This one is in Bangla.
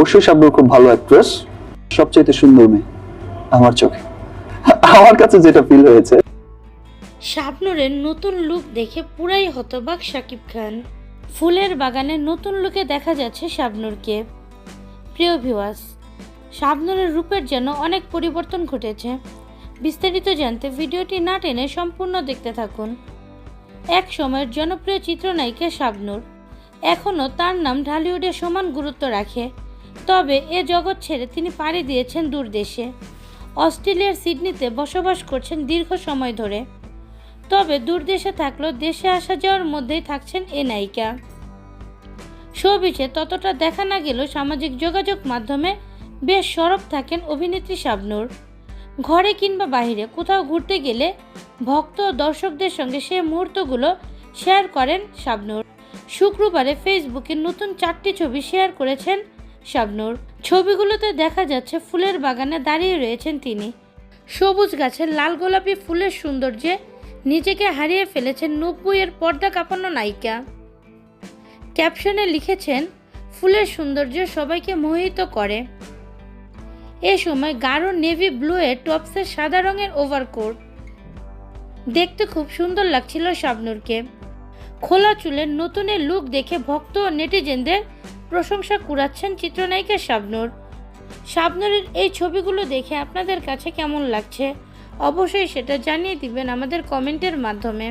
অবশ্যই শাবনুর খুব ভালো অ্যাক্ট্রেস সবচেয়ে সুন্দর মেয়ে, আমার চোখে। আমার কাছে যেটা ফিল হয়েছে। শাবনুরের নতুন লুক দেখে পুরাই হতবাক শাকিব খান। ফুলের বাগানে নতুন লুকে দেখা যাচ্ছে শাবনুরকে। প্রিয় ভিওয়াস শাবনুরের রূপের যেন অনেক পরিবর্তন ঘটেছে। বিস্তারিত জানতে ভিডিওটি না টেনে সম্পূর্ণ দেখতে থাকুন। এক সময়ের জনপ্রিয় চিত্রনায়িকা শাবনুর, এখনও তার নাম ঢালিউডে সমান গুরুত্ব রাখে। তবে এ জগৎ ছেড়ে তিনি পাড়ি দিয়েছেন দূর দেশে। অস্ট্রেলিয়ার সিডনিতে বসবাস করছেন দীর্ঘ সময় ধরে। তবে দূর দেশে থাকলেও দেশে আসা যাওয়ার মধ্যেই থাকছেন এ নায়িকা। শোবিছে ততটা দেখা না গেলেও সামাজিক যোগাযোগ মাধ্যমে বেশ সরব থাকেন অভিনেত্রী শাবনূর। ঘরে কিংবা বাইরে কোথাও ঘুরতে গেলে ভক্ত ও দর্শকদের সঙ্গে সে মুহূর্তগুলো শেয়ার করেন শাবনূর। শুক্রবারে ফেসবুকে নতুন চারটি ছবি শেয়ার করেছেন শাবনূর। ছবিগুলোতে দেখা যাচ্ছে ফুলের বাগানে দাঁড়িয়ে রয়েছেন তিনি। সবুজ গাছের লাল গোলাপি ফুলের সৌন্দর্যে নিজেকে হারিয়ে ফেলেছেন নব্বইয়ের পর্দা কাঁপানো নায়িকা। ক্যাপশনে লিখেছেন, ফুলের সৌন্দর্য সবাইকে মোহিত করে। এ সময় গাঢ় নেভি ব্লু এর টপসের সাদা রঙের ওভারকোট। দেখতে খুব সুন্দর লাগছিল শাবনুরকে। খোলা চুলের নতুনের লুক দেখে ভক্ত ও নেটিজেনদের প্রশংসা কুড়াচ্ছেন চিত্রনায়িকা শাবনুর। শাবনুরের এই ছবিগুলো দেখে আপনাদের কাছে কেমন লাগছে? অবশ্যই সেটা জানিয়ে দিবেন আমাদের কমেন্টের মাধ্যমে।